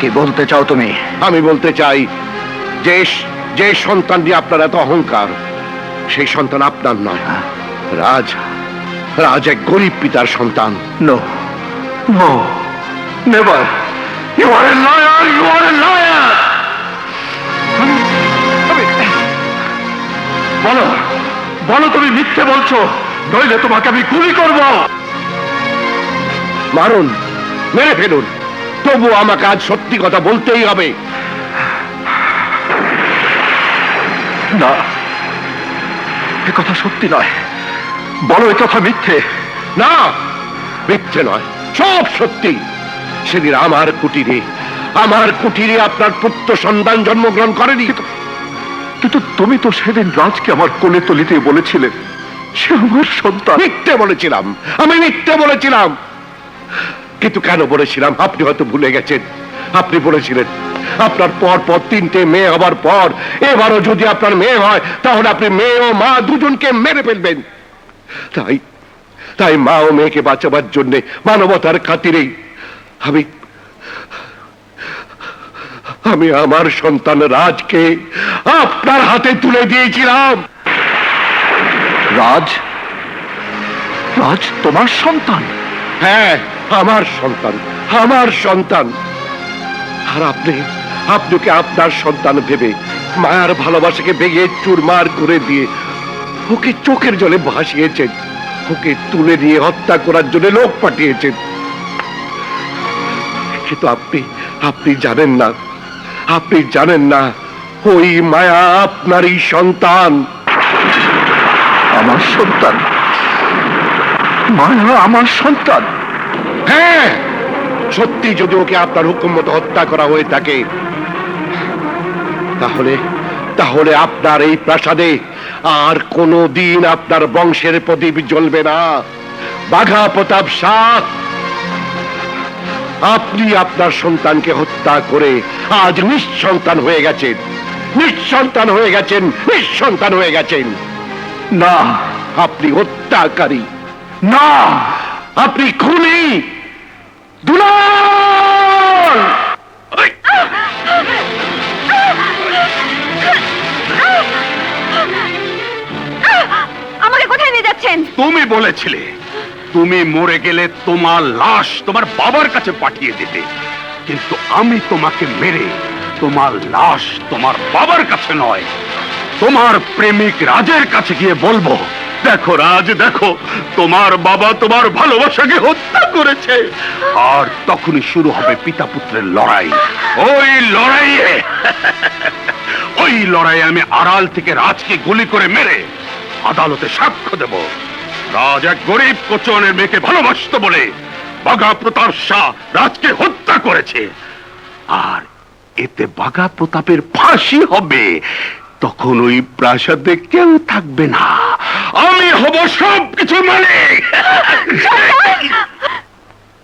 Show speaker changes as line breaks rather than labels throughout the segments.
কি বলতে চাও তুমি?
আমি বলতে চাই যে যে সন্তান নিয়ে আপনার এত অহংকার সেই সন্তান আপনার নয়। রাজ রাজ এক গরিব পিতার সন্তান।
No no never you are a lawyer you are a lawyer বলো বলো তুমি মিথ্যে বলছো নইলে তোমাকে আমি গুলি করব।
মারুন মেরে ফেলুন। তবু আমাকে আজ সত্যি কথা বলতেই হবে।
না এ কথা সত্যি নয়। বলো এ কথা মিথ্যে?
না মিথ্যে নয় সব সত্যি। সেদিন আমার কুটিরে আমার কুটিরে আপনার পুত্র সন্তান জন্মগ্রহণ করেনি।
কিন্তু তুমি তো সেদিন রাজকে আমার কোলে তলিতে বলেছিলে সে আমার সন্তান।
মিথ্যে বলেছিলাম আমি মিথ্যে বলেছিলাম। কিন্তু কেন বলেছিলাম? আপনি হয়তো ভুলে গেছেন। আপনি বলেছিলেন আপনার পর পর তিনটে মেয়ে হবার পর এবারও যদি আপনার মেয়ে হয় তাহলে আপনি মেয়ে ও মা দুজনকে মেরে ফেলবেন। তাই তাই মা ও মেয়েকে বাঁচাবার জন্য মানবতার খাতিরেই আমি আমি আমার সন্তান রাজকে আপনার হাতে তুলে দিয়েছিলাম।
রাজ? রাজ তোমার সন্তান?
হ্যাঁ। আমার সন্তান আমার সন্তান। আর আপনি, আপনাকে আপনার সন্তান ভেবে মায়ার ভালোবাসাকে ভেঙে চুরমার করে দিয়ে ওকে চোখের জলে ভাসিয়েছেন, ওকে তুলে নিয়ে হত্যা করার জন্য লোক পাঠিয়েছেন। কিন্তু আপনি আপনি জানেন না, আপনি জানেন না, ওই মায়া আপনারই সন্তান।
আমার সন্তান, মায়া আমার সন্তান।
হ্যাঁ সত্যি যদি ওকে আপনার হুকুম মতো হত্যা করা হয়ে থাকে, তাহলে তাহলে আপনার এই প্রাসাদে আর কোনো দিন আপনার বংশের প্রদীপ জ্বলবে না। বাঘা প্রতাপ শাহ আপনি আপনার সন্তানকে হত্যা করে আজ নিঃসন্তান হয়ে গেছেন। নিঃসন্তান হয়ে গেছেন, নিঃসন্তান হয়ে গেছেন।
না,
আপনি হত্যাকারী।
না,
আপনি খুনি। দুলাল!
আমাকে কোথায় নিয়ে যাচ্ছেন?
তুমি বলেছিলে তুমি মরে গেলে তোমার লাশ তোমার বাবার কাছে পাঠিয়ে দিতে কিন্তু আমি তোমাকে মেরে তোমার লাশ তোমার বাবার কাছে নয় তোমার প্রেমিক রাজের কাছে গিয়ে বলব। দেখো, রাজ, দেখো, তোমার বাবা তোমার ভালোবাসাকে হত্যা করেছে। আর তখনই শুরু হবে পিতা পুত্রের লড়াই। ওই লড়াইয়ে ওই লড়াইয়ে আমি আড়াল থেকে রাজকে গুলি করে মেরে আদালতে সাক্ষ্য দেব। রাজ এক গরিব কোচনের মেয়েকে ভালোবাসত বলে বাঘা প্রতাপ শাহ রাজকে হত্যা করেছে। আর এতে বাঘা প্রতাপের ফাঁসি হবে। তখন ওই প্রাসাদে কেউ থাকবে না। আমি হব সব কিছু মালিক।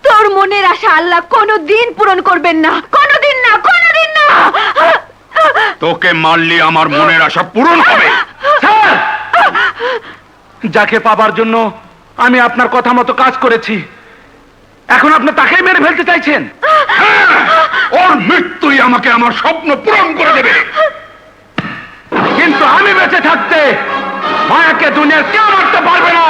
তোর মনের আশা আল্লাহ কোনো দিন পূরণ করবেন না। কোনোদিন না কোনোদিন না।
তোকে মারলে আমার মনের আশা পূরণ হবে।
স্যার যাকে পাবার জন্য আমি আপনার কথা মতো কাজ করেছি এখন আপনি তাকেই মেরে ফেলতে চাইছেন।
ওর মৃত্যুই আমাকে আমার স্বপ্ন পূরণ করে দেবে।
কিন্তু আমি বেঁচে থাকতে মায়াকে দুনিয়ার কেউ মারতে পারবে না?